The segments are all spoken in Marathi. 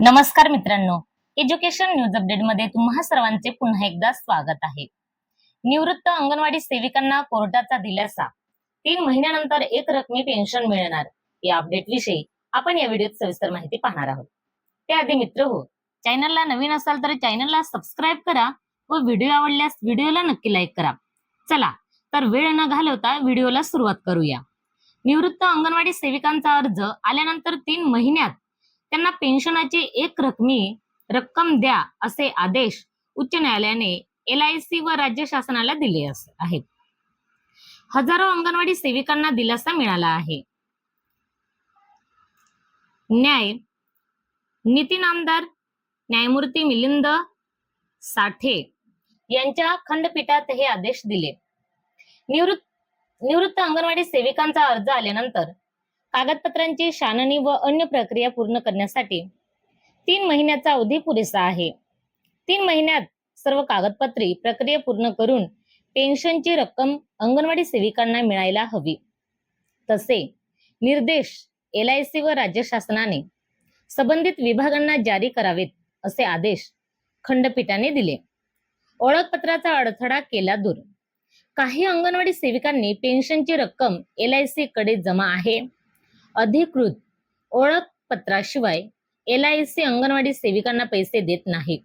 नमस्कार मित्रांनो एज्युकेशन न्यूज अपडेटमध्ये तुम्हा सर्वांचे पुन्हा एकदा स्वागत आहे. निवृत्त अंगणवाडी सेविकांना कोर्टाचा दिलासा. तीन महिन्यानंतर एक रकमी पेन्शन मिळणार. या अपडेट विषयी आपण या व्हिडिओत सविस्तर माहिती पाहणार आहोत. त्याआधी मित्र हो चॅनलला नवीन असाल तर चॅनलला सबस्क्राईब करा व व्हिडिओ आवडल्यास व्हिडिओला नक्की लाईक करा. चला तर वेळ न घालवता व्हिडिओला सुरुवात करूया. निवृत्त अंगणवाडी सेविकांचा अर्ज आल्यानंतर तीन महिन्यात त्यांना पेन्शनाची एक रकमी रक्कम द्या असे आदेश उच्च न्यायालयाने एल आय सी व राज्य शासनाला दिले आहेत. हजारो अंगणवाडी सेविकांना दिलासा मिळाला आहे. न्याय नितीन आमदार न्यायमूर्ती मिलिंद साठे यांच्या खंडपीठात हे आदेश दिले. निवृत्त निवृत्त अंगणवाडी सेविकांचा अर्ज आल्यानंतर कागदपत्रांची छाननी व अन्य प्रक्रिया पूर्ण करण्यासाठी तीन महिन्याचा अवधी पुरेसा आहे. तीन महिन्यात सर्व कागदपत्रे प्रक्रिया पूर्ण करून पेन्शनची रक्कम अंगणवाडी सेविकांना मिळायला हवी. तसे निर्देश एल आय सी व राज्य शासनाने संबंधित विभागांना जारी करावेत असे आदेश खंडपीठाने दिले. ओळखपत्राचा अडथळा केला दूर. काही अंगणवाडी सेविकांनी पेन्शनची रक्कम एल आय सी कडे जमा आहे. अधिकृत ओळखपत्राशिवाय एल आय सी अंगणवाडी सेविकांना पैसे देत नाही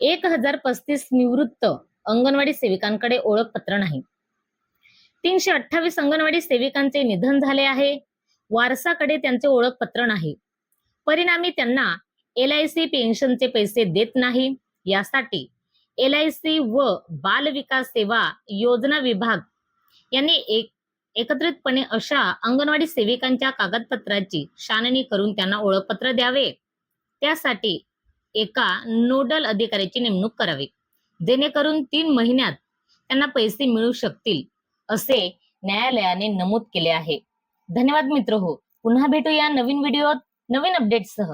एक हजार पस्तीस निवृत्त अंगणवाडी सेविकांकडे ओळखपत्र नाही. तीनशे अठ्ठावीस अंगणवाडी सेविकांचे निधन झाले आहे. वारसाकडे त्यांचे ओळखपत्र नाही. परिणामी त्यांना एल आय सी पेन्शनचे पैसे देत नाही. यासाठी एल आय सी व बाल विकास सेवा योजना विभाग यांनी एक एकत्रितपणे अशा अंगणवाडी सेविकांच्या कागदपत्राची छाननी करून त्यांना ओळखपत्र द्यावे. त्यासाठी एका नोडल अधिकाऱ्याची नेमणूक करावी. जेणेकरून तीन महिन्यात त्यांना पैसे मिळू शकतील असे न्यायालयाने नमूद केले आहे. धन्यवाद मित्र हो. पुन्हा भेटूया नवीन व्हिडिओत नवीन अपडेटसह